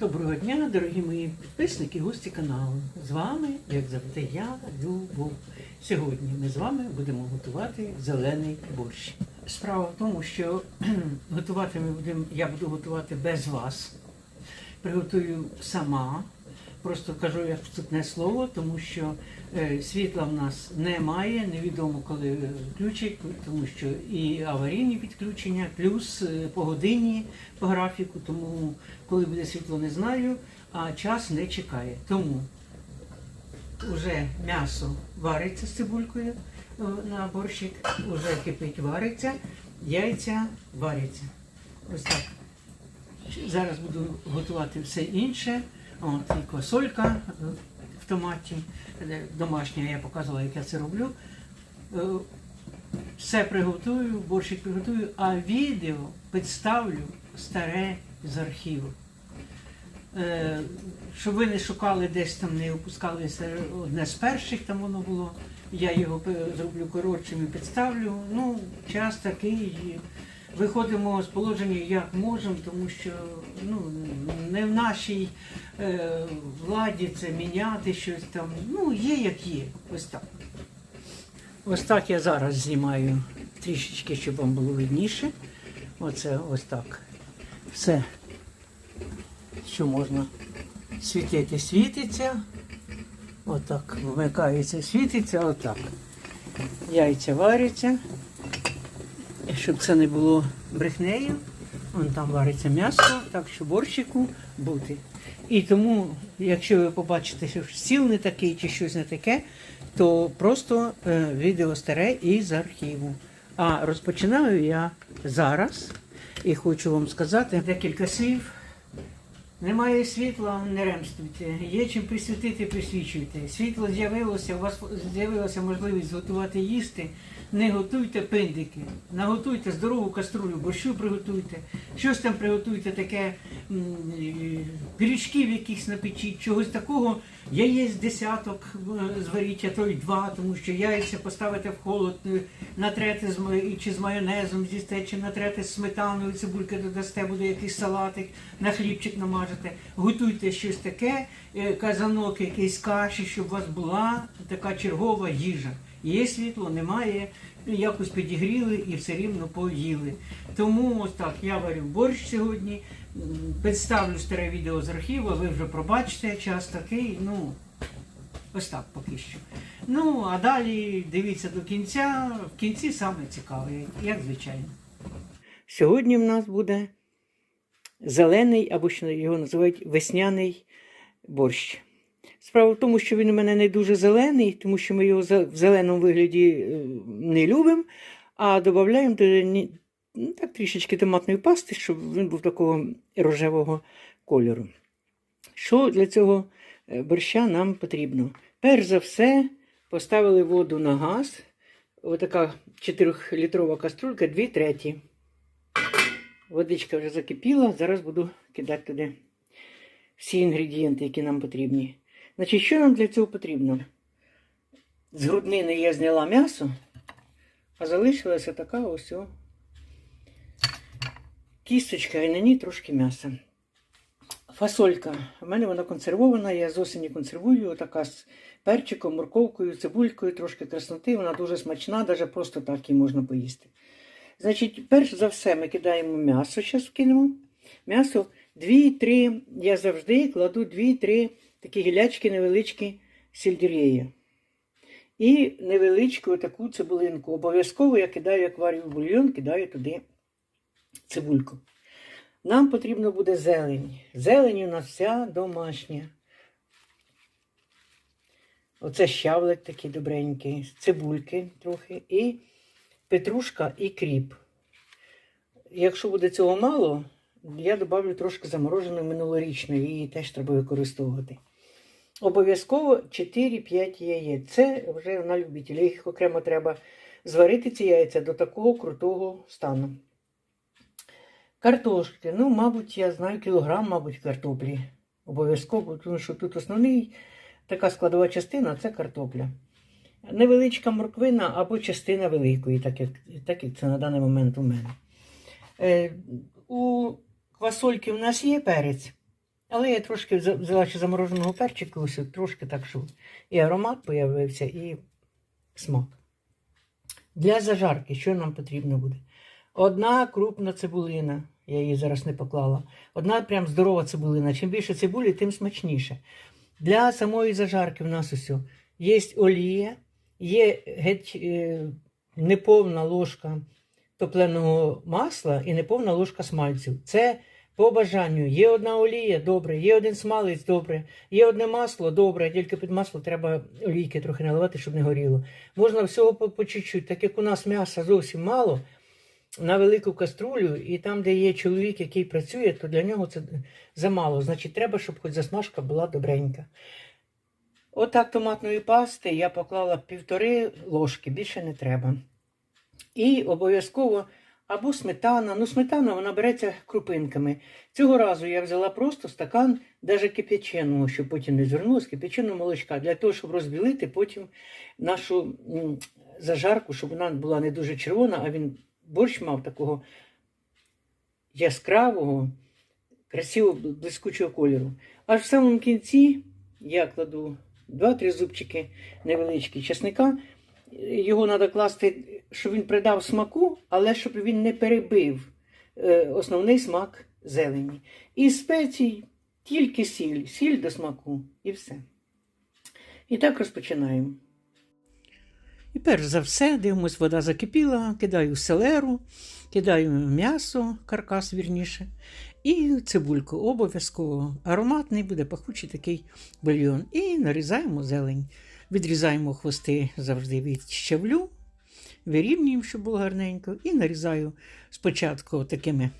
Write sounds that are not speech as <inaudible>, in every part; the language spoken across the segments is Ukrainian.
Доброго дня, дорогі мої підписники, гості каналу. З вами, як завжди, я, Любов. Сьогодні ми з вами будемо готувати зелений борщ. Справа в тому, що <clears throat> готувати ми будемо, я буду готувати без вас. Приготую сама. Просто кажу як вступне слово, тому що е, світла в нас немає, невідомо коли включать, тому що і аварійні підключення, плюс е, по годині, по графіку, тому коли буде світло, не знаю, а час не чекає. Тому вже м'ясо вариться з цибулькою е, на борщик, вже кипить вариться, яйця варяться. Ось так. Зараз буду готувати все інше. От, і квасолька е, в томаті. е, Домашня, я показувала, як я це роблю. Е, Все приготую, борщик приготую, а відео підставлю старе з архіву. Щоб ви не шукали десь там, не опускалися одне з перших, там воно було. Я його зроблю коротшим і підставлю. Ну, час такий. Виходимо з положення як можемо, тому що ну, не в нашій е, владі це міняти щось там. Ну, є як є. Ось так. Ось так я зараз знімаю трішечки, щоб вам було видніше. Оце ось так. Все, що можна світити, світиться. Отак вмикається, світиться, отак. Яйця варяться. І щоб це не було брехнею, вон там вариться м'ясо, так що борщику бути. І тому, якщо ви побачите, що стіл не такий чи щось не таке, то просто е, відео старе із архіву. А розпочинаю я зараз і хочу вам сказати декілька слів. Немає світла, не ремствуйте. Є чим присвятити, присвічуйте. Світло з'явилося, у вас з'явилася можливість готувати їсти. Не готуйте пиндики, наготуйте здорову каструлю, борщу приготуйте, щось там приготуйте таке, пиріжків якихось напечіть, чогось такого. Яєць десяток е, зваріть, а то й два, тому що яйця поставите в холод, е, натрете з чи з майонезом з'їсте, чи натрете з сметаною, цибульки додасте, буде якийсь салатик, на хлібчик намажете. Готуйте щось таке, е, казанок, якийсь каші, щоб у вас була така чергова їжа. Є світло, немає, якось підігріли і все рівно поїли. Тому ось так, я варю борщ сьогодні, представлю старе відео з архіву, ви вже пробачите, час такий, ну, ось так поки що. Ну, а далі дивіться до кінця, в кінці саме цікаве, як звичайно. Сьогодні в нас буде зелений, або що його називають весняний борщ. Справа в тому, що він у мене не дуже зелений, тому що ми його в зеленому вигляді е, не любимо, а додаємо ну, так, трішечки томатної пасти, щоб він був такого рожевого кольору. Що для цього е, борща нам потрібно? Перш за все, поставили воду на газ. Отака 4-літрова каструлька, 2 треті. Водичка вже закипіла, зараз буду кидати туди всі інгредієнти, які нам потрібні. Значить, що нам для цього потрібно? З груднини я зняла м'ясо, а залишилася така ось о кісточка і на ній трошки м'яса. Фасолька. У мене вона консервована, я з осені консервую, така з перчиком, морковкою, цибулькою, трошки красноти. Вона дуже смачна, навіть просто так її можна поїсти. Значить, перш за все ми кидаємо м'ясо, зараз вкинемо. М'ясо 2-3, я завжди кладу 2-3 такі гілячки невеличкі сельдерея. І невеличку таку цибулинку. Обов'язково я кидаю, як варю бульйон, кидаю туди цибульку. Нам потрібно буде зелень. Зелень у нас вся домашня. Оце щавлик такий добренький, цибульки трохи, і петрушка і кріп. Якщо буде цього мало, я додавлю трошки замороженої минулорічної, її теж треба використовувати. Обов'язково 4-5 яєць. Це вже на любителя. Їх окремо треба зварити ці яйця до такого крутого стану. Картошки. Ну, мабуть, я знаю кілограм, мабуть, картоплі. Обов'язково, тому що тут основний така складова частина це картопля. Невеличка морквина або частина великої, так як, так як це на даний момент у мене. Е, у квасольки в нас є перець. Але я трошки взяла ще замороженого перчику, ось трошки так, щоб і аромат появився, і смак. Для зажарки, що нам потрібно буде? Одна крупна цибулина, я її зараз не поклала. Одна прям здорова цибулина. Чим більше цибулі, тим смачніше. Для самої зажарки в нас усе є олія, є геть е, неповна ложка топленого масла і неповна ложка смальцю. Це по бажанню. Є одна олія, добре, є один смалець, добре, є одне масло, добре, тільки під масло треба олійки трохи наливати, щоб не горіло. Можна всього по, чуть-чуть, так як у нас м'яса зовсім мало, на велику каструлю, і там, де є чоловік, який працює, то для нього це замало. Значить, треба, щоб хоч засмажка була добренька. Отак томатної пасти я поклала півтори ложки, більше не треба. І обов'язково або сметана. Ну, сметана вона береться крупинками. Цього разу я взяла просто стакан, навіть кип'яченого, щоб потім не звернулося, кип'яченого молочка, для того, щоб розбілити потім нашу зажарку, щоб вона була не дуже червона, а він борщ мав такого яскравого, красивого, блискучого кольору. Аж в самому кінці я кладу 2-3 зубчики невеличкі чесника. Його треба класти, щоб він придав смаку, але щоб він не перебив е, основний смак зелені. І спецій тільки сіль, сіль до смаку і все. І так розпочинаємо. І перш за все, дивимось, вода закипіла, кидаю селеру, кидаю м'ясо, каркас вірніше, і цибульку обов'язково. Ароматний буде пахучий такий бульйон. І нарізаємо зелень. Відрізаємо хвости завжди від щавлю, вирівнюємо, щоб було гарненько, і нарізаю спочатку такими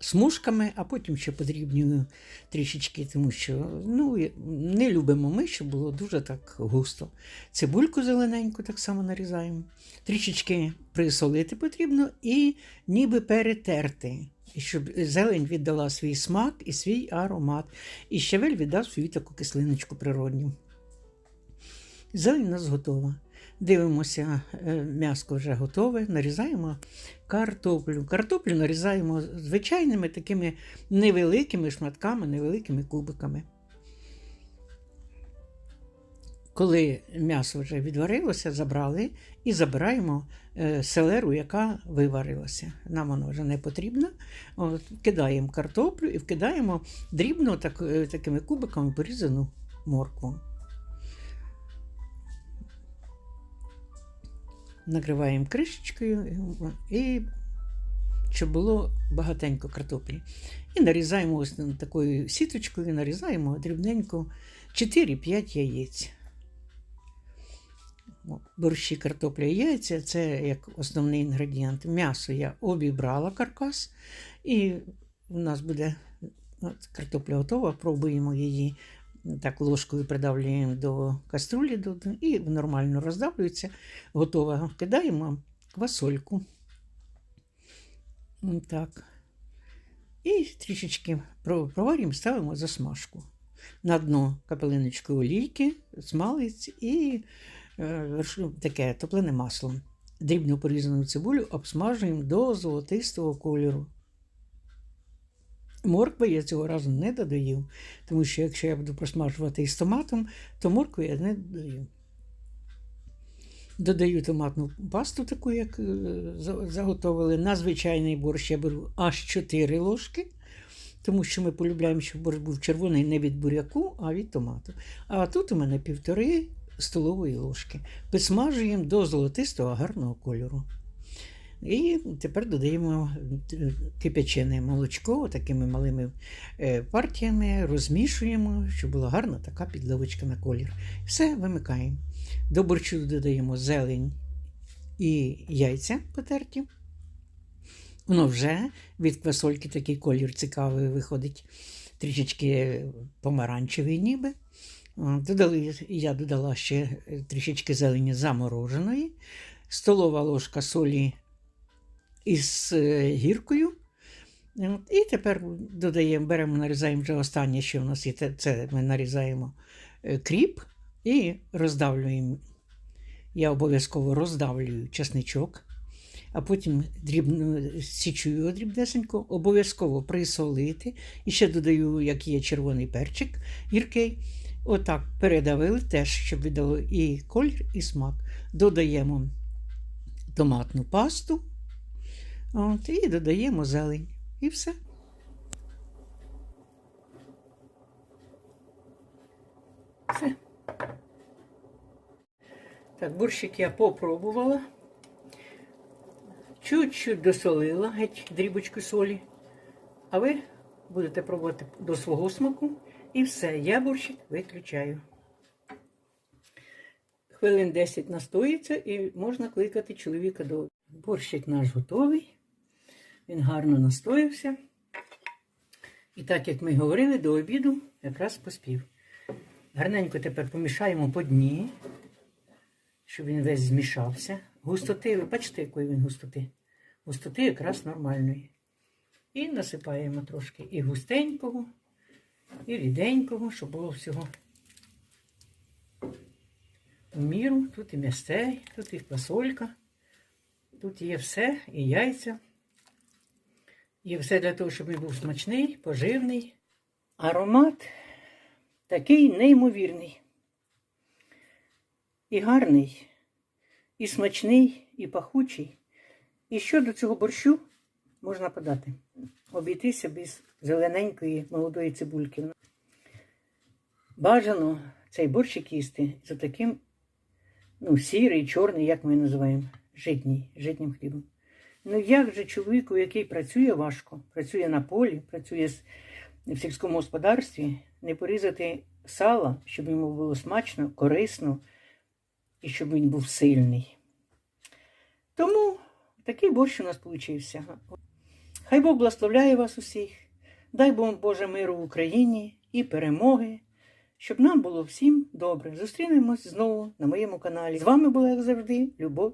смужками, а потім ще подрібнюю трішечки, тому що ну, не любимо ми, щоб було дуже так густо. Цибульку зелененьку так само нарізаємо. Трішечки присолити потрібно і ніби перетерти. Щоб зелень віддала свій смак і свій аромат, і щавель віддав свою таку кислиночку природню. Зелень у нас готова. Дивимося, е, м'яско вже готове, нарізаємо картоплю. Картоплю нарізаємо звичайними такими невеликими шматками, невеликими кубиками. Коли м'ясо вже відварилося, забрали і забираємо е, селеру, яка виварилася. Нам вона вже не потрібна. От, Кидаємо картоплю і вкидаємо дрібно так, е, такими кубиками порізану моркву. Накриваємо кришечкою і щоб було багатенько картоплі. І нарізаємо ось такою сіточкою, нарізаємо дрібненько 4-5 яєць. Борщі картопля і яйця це як основний інгредієнт. М'ясо я обібрала каркас, і у нас буде от, картопля готова, пробуємо її так ложкою придавлюємо до каструлі і нормально роздавлюється. Готово. Кидаємо квасольку. Так. І трішечки проварюємо, ставимо засмажку. На дно капелиночки олійки, смалець і е, таке топлене масло. Дрібно порізану цибулю обсмажуємо до золотистого кольору. Моркви я цього разу не додаю, тому що якщо я буду просмажувати із томатом, то моркви я не додаю. Додаю томатну пасту, таку, як е, заготовили. На звичайний борщ я беру аж 4 ложки, тому що ми полюбляємо, щоб борщ був червоний не від буряку, а від томату. А тут у мене півтори столової ложки. Підсмажуємо до золотистого гарного кольору. І тепер додаємо е, кипячене молочко такими малими е, партіями, розмішуємо, щоб була гарна така підливочка на колір. Все вимикаємо. До борщу додаємо зелень і яйця потерті. Воно вже від квасольки такий колір цікавий виходить, трішечки помаранчевий ніби. Додали, Я додала ще трішечки зелені замороженої, столова ложка солі із е, гіркою. І тепер додаємо, беремо, нарізаємо вже останнє, що в нас є. Це ми нарізаємо е, кріп і роздавлюємо. Я обов'язково роздавлюю чесничок. а потім дрібно січу його дрібнесенько, обов'язково присолити. І ще додаю, як є червоний перчик гіркий. Отак передавили теж, щоб віддало і колір, і смак. Додаємо томатну пасту от, і додаємо зелень. І все. Все. Так, борщик я попробувала. Чуть-чуть досолила, геть дрібочку солі. А ви будете пробувати до свого смаку. І все, я борщик виключаю. Хвилин 10 настоїться і можна кликати чоловіка до. Борщик наш готовий. Він гарно настоївся. І так, як ми говорили, до обіду якраз поспів. Гарненько тепер помішаємо по дні, щоб він весь змішався. Густоти, ви бачите, якої він густоти? Густоти якраз нормальної. І насипаємо трошки і густенького, і ріденького, щоб було всього в міру. Тут і м'ястей, тут і фасолька, тут є все, і яйця. І все для того, щоб він був смачний, поживний. Аромат такий неймовірний. І гарний, і смачний, і пахучий. І що до цього борщу можна подати? Обійтися без зелененької молодої цибульки. Бажано цей борщик їсти за таким, ну, сірий, чорний, як ми називаємо, житній, житнім хлібом. Ну як же чоловіку, який працює важко, працює на полі, працює в сільському господарстві, не порізати сала, щоб йому було смачно, корисно і щоб він був сильний. Тому такий борщ у нас получився. Хай Бог благословляє вас усіх, дай Бог Боже миру в Україні і перемоги, щоб нам було всім добре. Зустрінемось знову на моєму каналі. З вами була, як завжди, Любов.